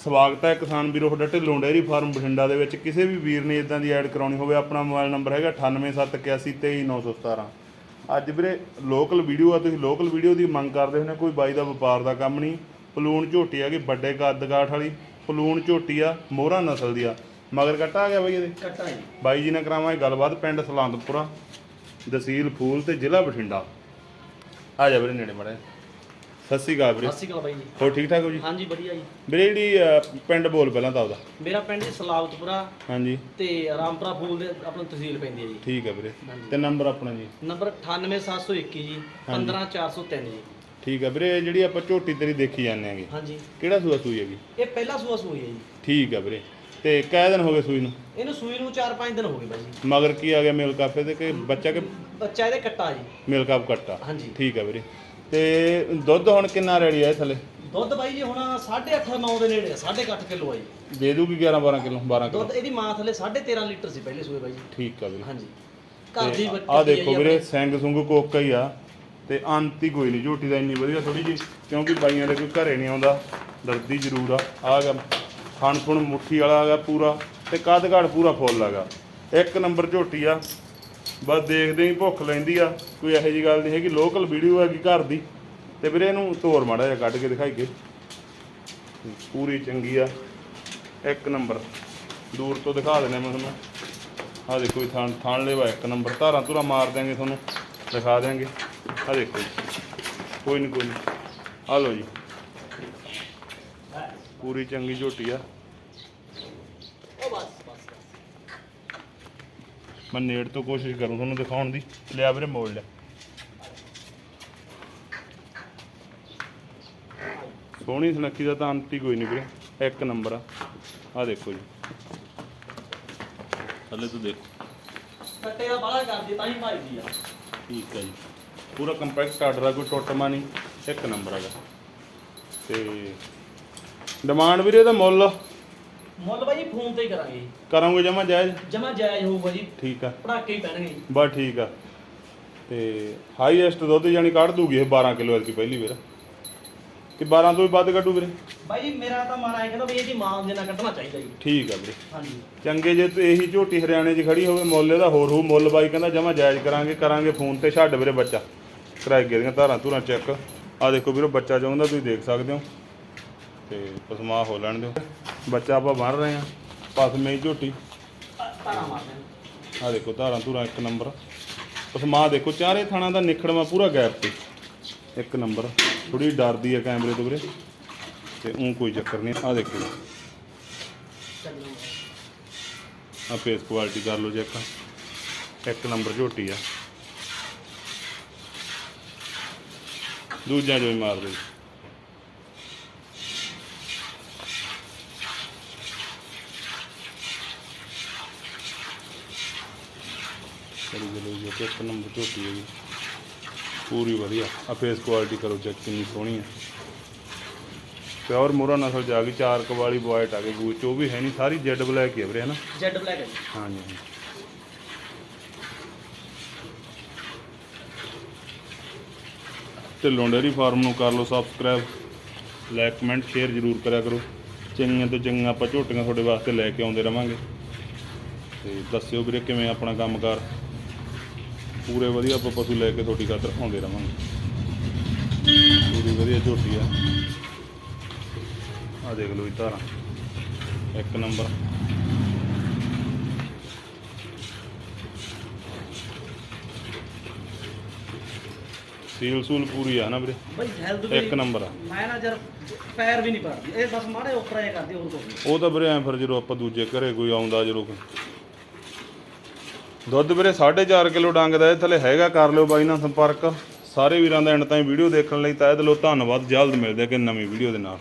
ਸਵਾਗਤ ਹੈ ਕਿਸਾਨ ਵੀਰੋ ਤੁਹਾਡਾ ਢਿੱਲੋਂ ਡੇਅਰੀ ਫਾਰਮ ਬਠਿੰਡਾ ਦੇ ਵਿੱਚ। ਕਿਸੇ ਵੀ ਵੀਰ ਨੇ ਇਦਾਂ ਦੀ ਐਡ ਕਰਾਉਣੀ ਹੋਵੇ ਆਪਣਾ ਮੋਬਾਈਲ ਨੰਬਰ ਹੈਗਾ 9871823917 ਅੱਜ ਵੀਰੇ ਲੋਕਲ ਵੀਡੀਓ ਆ ਤੁਸੀਂ ਲੋਕਲ ਵੀਡੀਓ ਦੀ ਮੰਗ ਕਰਦੇ ਹੋ ਨੇ ਕੋਈ ਬਾਈ ਦਾ ਵਪਾਰ ਦਾ ਕੰਮ ਨਹੀਂ। ਪਲੂਣ ਝੋਟੀ ਹੈਗੀ ਵੱਡੇ ਕੱਦ ਕਾਠ ਵਾਲੀ। ਪਲੂਣ ਝੋਟੀ ਆ ਮੋਹਰਾ ਨਸਲ ਦੀ ਆ। ਮਗਰ ਕੱਟਾ ਆ ਗਿਆ ਬਾਈ ਇਹਦੇ? ਕੱਟਾ ਜੀ। ਬਾਈ ਜੀ ਨਾਲ ਕਰਾਵਾਂਗੇ ਗੱਲਬਾਤ ਪਿੰਡ ਸਲੰਦਪੁਰਾ ਤਹਿਸੀਲ ਫੂਲ ਤੇ ਜ਼ਿਲ੍ਹਾ ਬਠਿੰਡਾ। ਆ ਜਾ ਵੀਰੇ ਨੇੜੇ ਮੜੇ ਸਤਿ ਸ਼੍ਰੀ ਅਕਾਲ ਵੀਰੇ। ਸਤਿ ਸ਼੍ਰੀ ਅਕਾਲ ਬਾਈ ਜੀ। ਹੋਰ ਠੀਕ ਠਾਕ ਹੋ ਜੀ? ਹਾਂਜੀ ਵਧੀਆ ਜੀ। ਵੀਰੇ ਜਿਹੜੀ ਅਹ, ਪਿੰਡ ਬੋਲ ਪਹਿਲਾਂ ਤਾਂ ਉਹਦਾ ਮੇਰਾ ਪਿੰਡ ਜੀ ਸਲਾਵਤਪੁਰਾ ਹਾਂਜੀ। ਤੇ ਰਾਮਪੁਰਾ ਫੂਲ ਦੇ ਆਪਣਾ ਤਹਿਸੀਲ ਪੈਂਦੀ ਹੈ ਜੀ। ਠੀਕ ਹੈ ਵੀਰੇ। ਤੇ ਨੰਬਰ ਆਪਣਾ ਜੀ? ਨੰਬਰ 98721 ਜੀ 15403 ਜੀ। ਠੀਕ ਹੈ ਵੀਰੇ ਇਹ ਜਿਹੜੀ ਆਪਾਂ ਝੋਟੀ ਤੇਰੀ ਦੇਖੀ ਜਾਂਦੇ ਆਂਗੇ ਹਾਂਜੀ। ਕਿਹੜਾ ਸੂਆ ਸੂਈ ਹੈਗੀ? ਇਹ ਪਹਿਲਾ ਸੂਆ ਸੂਈ ਹੈ ਜੀ। ਠੀਕ ਹੈ ਵੀਰੇ। ਤੇ ਕੈ ਦਿਨ ਹੋ ਗਏ ਸੂਈ ਨੂੰ? ਇਹਨੂੰ ਸੂਈ ਨੂੰ 4-5 ਦਿਨ ਹੋ ਗਏ ਬਾਈ ਜੀ। ਮਗਰ ਕੀ ਆ ਗਿਆ ਮੇਲ ਕਾਫੇ ਤੇ ਕਿ ਬੱਚਾ ਕਿ ਬੱਚਾ ਇਹਦੇ ਕੱਟਾ ਜੀ। ਮੇਲ ਕੱਟਾ? ਹਾਂਜੀ। ਠੀਕ ਹੈ ਵੀਰੇ। ਤੇ ਦੁੱਧ ਹੁਣ ਕਿੰਨਾ ਰੈਡੀ ਹੈ ਥੱਲੇ? ਦੁੱਧ ਬਾਈ ਜੀ ਹੁਣ 8.5 9 ਦੇ ਨੇੜੇ 8.5 ਕਿਲੋ ਆ ਜੀ। ਦੇ ਦੂਗੀ 11 12 ਕਿਲੋ 12 ਕਿਲੋ। ਦੁੱਧ ਇਹਦੀ ਮਾਂ ਥੱਲੇ 13.5 ਲੀਟਰ ਸੀ ਪਹਿਲੇ ਸੂਏ ਬਾਈ ਜੀ। ਠੀਕ ਹੈ ਵੀਰੇ। ਹਾਂਜੀ। ਘਰ ਦੀ ਬੱਚੀ ਆ ਦੇਖੋ ਵੀਰੇ ਸਿੰਘ ਸੁੰਗ ਕੋਕਾ ਹੀ ਆ ਤੇ ਅੰਤ ਹੀ ਕੋਈ ਨਹੀਂ ਝੋਟੀ ਦਾ ਇੰਨੀ ਵਧੀਆ ਥੋੜੀ ਜੀ ਕਿਉਂਕਿ ਬਾਈਆਂ ਦੇ ਕੋਈ ਘਰੇ ਨਹੀਂ ਆਉਂਦਾ ਦਰਦੀ ਜ਼ਰੂਰ ਆ। ਆ ਗਾ ਖਾਣ ਖੁਣ ਮੁੱਠੀ ਵਾਲਾ ਆ ਪੂਰਾ ਤੇ ਕੱਦ ਘਾੜ ਪੂਰਾ ਫੁੱਲ ਆਗਾ ਇੱਕ ਨੰਬਰ ਝੋਟੀ ਆ ਬਸ ਦੇਖਦੇ ਹੀ ਭੁੱਖ ਲੈਂਦੀ ਆ। ਕੋਈ ਇਹੋ ਜੀ ਗੱਲ ਨਹੀਂ ਹੈਗੀ ਲੋਕਲ ਵੀਡੀਓ ਹੈਗੀ ਘਰ ਦੀ। ਤੇ ਵੀਰੇ ਇਹਨੂੰ ਤੋਰ ਮਾੜਾ ਜਿਹਾ ਕੱਢ ਕੇ ਦਿਖਾਈਏ ਪੂਰੀ ਚੰਗੀ ਆ। ਇੱਕ ਨੰਬਰ। ਦੂਰ ਤੋਂ ਦਿਖਾ ਦਿੰਦੇ ਮੈਂ ਤੁਹਾਨੂੰ ਆ ਦੇਖੋ ਜੀ ਥਾਣ ਥਾਣ ਲੈਵਾ ਇੱਕ ਨੰਬਰ। ਧਾਰਾਂ ਧੁਰਾ ਮਾਰ ਦਿਆਂਗੇ ਤੁਹਾਨੂੰ। ਦਿਖਾ ਦਿਆਂਗੇ। ਆ ਦੇਖੋ ਕੋਈ ਨਹੀਂ ਕੋਈ ਨਹੀਂ ਆ ਲਓ ਜੀ। ਪੂਰੀ ਚੰਗੀ ਝੋਟੀ ਆ ਉਹ ਬਸ ਬਸ ਬਸ। ਮੈਂ ਨੇੜ ਤੋਂ ਕੋਸ਼ਿਸ਼ ਕਰੂੰ ਤੁਹਾਨੂੰ ਦਿਖਾਉਣ ਦੀ। ਲਿਆ ਵੀਰੇ ਮੋੜ ਲਿਆ। ਸੋਹਣੀ ਸੁਨੱਖੀ ਦਾ ਤਾਂ ਅੰਤ ਹੀ ਕੋਈ ਨਹੀਂ ਵੀਰੇ ਇੱਕ ਨੰਬਰ ਆ। ਆ ਦੇਖੋ ਜੀ। ਥੱਲੇ ਤੋਂ ਦੇਖੋ। ਕੱਟੇ ਦਾ ਬਾਹਲਾ ਕਰਦੀ ਤਾਂ ਹੀ ਭਾਈਦੀ ਆ। ਠੀਕ ਹੈ ਜੀ। ਪੂਰਾ ਕੰਪੈਕਟ ਆਰਡਰ ਆ ਕੋਈ ਟੁੱਟਮਾ ਨਹੀਂ ਇੱਕ ਨੰਬਰ ਹੈਗਾ। ਤੇ ਡਿਮਾਂਡ ਵੀਰੇ ਦਾ ਮੁੱਲ ਮੁੱਲ ਬਾਈ ਜੀ ਫੋਨ ਤੇ ਹੀ ਕਰਾਂਗੇ ਜਮਾ ਜਾਇਜ਼? ਜਮਾ ਜਾਇਜ਼ ਹੋਊਗਾ ਜੀ। ਠੀਕ ਆ। ਪੜਾਕੇ ਹੀ ਪੈਣਗੇ ਜੀ। ਬਸ ਠੀਕ ਆ। ਤੇ ਹਾਈਐਸਟ ਦੁੱਧ ਜਾਨੀ ਕੱਢ ਦੂਗੀ ਇਹ 12 ਕਿਲੋ ਐਲਕੀ ਪਹਿਲੀ ਵੀਰ। ਕਿ 12 ਤੋਂ ਵੀ ਵੱਧ ਕੱਢੂ ਵੀਰੇ? ਬਾਈ ਮੇਰਾ ਤਾਂ ਮਨ ਆਇਆ ਕਹਿੰਦਾ ਵੀ ਇਹਦੀ ਮਾਂ ਦੇ ਨਾਲ ਕੱਢਣਾ ਚਾਹੀਦਾ ਜੀ। ਠੀਕ ਆ ਵੀਰੇ। ਹਾਂਜੀ। ਚੰਗੇ ਜੇ ਤੇ ਇਹੀ ਝੋਟੀ ਹਰਿਆਣੇ 'ਚ ਖੜੀ ਹੋਵੇ ਮੁੱਲ ਇਹਦਾ ਹੋਰ ਹੋਊ। ਮੁੱਲ ਬਾਈ ਕਹਿੰਦਾ ਜਮਾ ਜਾਇਜ਼ ਕਰਾਂਗੇ ਕਰਾਂਗੇ ਫੋਨ ਤੇ। ਛੱਡ ਵੀਰੇ ਬੱਚਾ। ਕਰਾਈ ਗਿਆ ਦੀਆਂ ਧਾਰਾਂ ਧੁਰਾਂ ਚੈੱਕ। ਆ ਦੇਖੋ ਵੀਰੋ ਬੱਚਾ ਚਾਹੁੰਦਾ ਤੁਸੀਂ ਦੇਖ ਸਕਦੇ ਹੋ। ਤੇ ਪਸਮਾ ਹੋ ਲੈਣ ਦਿਓ। ਬੱਚਾ ਆਪਾਂ ਬੰਨ ਰਹੇ ਆ ਪਸਮੇ ਦੀ ਝੋਟੀ। ਤਾਰਾ ਆ ਦੇਖੋ ਧਾਰਾਂ ਧੁਰਾਂ, ਇੱਕ ਨੰਬਰ। ਪਸਮਾ ਦੇਖੋ, ਚਾਰੇ ਥਾਣਾ ਦਾ ਨਿਖੜਵਾ ਪੂਰਾ ਗੈਪ ਤੇ ਇੱਕ ਨੰਬਰ। ਥੋੜੀ ਡਰਦੀ ਆ ਕੈਮਰੇ ਤੋਂ ਵੀਰੇ। ਤੇ ਉਹ ਕੋਈ ਚੱਕਰ ਨਹੀਂ। ਆ ਦੇਖੋ। ਆ ਫੇਸ ਕੁਆਲਿਟੀ ਕਰ ਲਓ ਚੈੱਕ ਇੱਕ ਨੰਬਰ ਝੋਟੀ ਆ। ਦੂਜਾ ਜੋ ਹੀ ਮਾਰ ਦੇ ਕਰੀ ਚਲੋ ਜੀ ਤੇ ਇੱਕ ਨੰਬਰ ਝੋਟੀ ਹੈ ਜੀ। ਪੂਰੀ ਵਧੀਆ। ਆ ਫੇਸ ਕੁਆਲਿਟੀ ਕਰੋ ਚੈੱਕ ਕਿੰਨੀ ਸੋਹਣੀ ਹੈ। ਪਿਓਰ ਮੋਰਾ ਨਸਲ ਆ ਗਈ ਚਾਰ ਕਵਾਲੀ ਬੁਆਇਟ ਆ ਗਈ ਗੂਚ। ਉਹ ਵੀ ਹੈ ਨਹੀਂ ਸਾਰੀ ਜੈਡ ਬਲੈਕ ਹੀ ਹੈ ਵੀਰੇ ਹਨਾ ਜੈਡ ਬਲੈਕ ਹੈ ਜੀ। ਹਾਂਜੀ ਹਾਂਜੀ। ਢਿੱਲੋਂ ਡੇਅਰੀ ਫਾਰਮ ਨੂੰ ਕਰ ਲਓ ਸਬਸਕ੍ਰਾਈਬ ਲਾਈਕ ਕਮੈਂਟ ਸ਼ੇਅਰ ਜ਼ਰੂਰ ਕਰਿਆ ਕਰੋ। ਚੰਗੀਆਂ ਤੋਂ ਚੰਗੀਆਂ ਆਪਾਂ ਝੋਟੀਆਂ ਤੁਹਾਡੇ ਵਾਸਤੇ ਲੈ ਕੇ ਆਉਂਦੇ ਰਵਾਂਗੇ। ਤੇ ਦੱਸਿਓ ਵੀਰੇ ਕਿਵੇਂ ਆਪਣਾ ਕੰਮਕਾਰ? ਪੂਰੇ ਵਧੀਆ ਆਪਾਂ ਪਸ਼ੂ ਲੈ ਕੇ ਤੁਹਾਡੀ ਖਾਤਰ ਆਉਂਦੇ ਰਵਾਂਗੇ। ਪੂਰੀ ਵਧੀਆ ਝੋਟੀ ਆ। ਆ ਦੇਖ ਲਓ ਇਹ ਧਾਰਾਂ। ਇੱਕ ਨੰਬਰ। ਸੀਲ ਸੂਲ ਪੂਰੀ ਆ ਨਾ ਵੀਰੇ? ਬਾਈ ਹੈਲਥ ਇੱਕ ਨੰਬਰ ਆ। ਮੈਂ ਨਾ ਜਰ ਪੈਰ ਵੀ ਨਹੀਂ ਪੜਦੀ ਇਹ ਬਸ ਮਾੜੇ ਉੱਪਰ ਇਹ ਕਰਦੀ ਹੋਰ ਕੁਝ ਉਹ ਤਾਂ ਵੀਰੇ ਐਂ ਫਿਰ ਜਦੋਂ ਆਪਾਂ ਦੂਜੇ ਘਰੇ ਕੋਈ ਆਉਂਦਾ ਜਦੋਂ ਕੋਈ ਦੁੱਧ ਵੀਰੇ 4.5 ਕਿਲੋ ਡੰਗ ਦਾ ਇਹ ਥੱਲੇ ਹੈਗਾ, ਕਰ ਲਿਓ ਬਾਈ ਨਾਲ ਸੰਪਰਕ। ਸਾਰੇ ਵੀਰਾਂ ਦਾ ਐਂਡ ਤਾਈਂ ਵੀਡੀਓ ਦੇਖਣ ਲਈ ਤਾਂ ਤਹਿ ਦਿਲੋਂ ਧੰਨਵਾਦ, ਜਲਦ ਮਿਲਦੇ ਕਿ ਨਵੀਂ ਵੀਡੀਓ ਦੇ ਨਾਲ।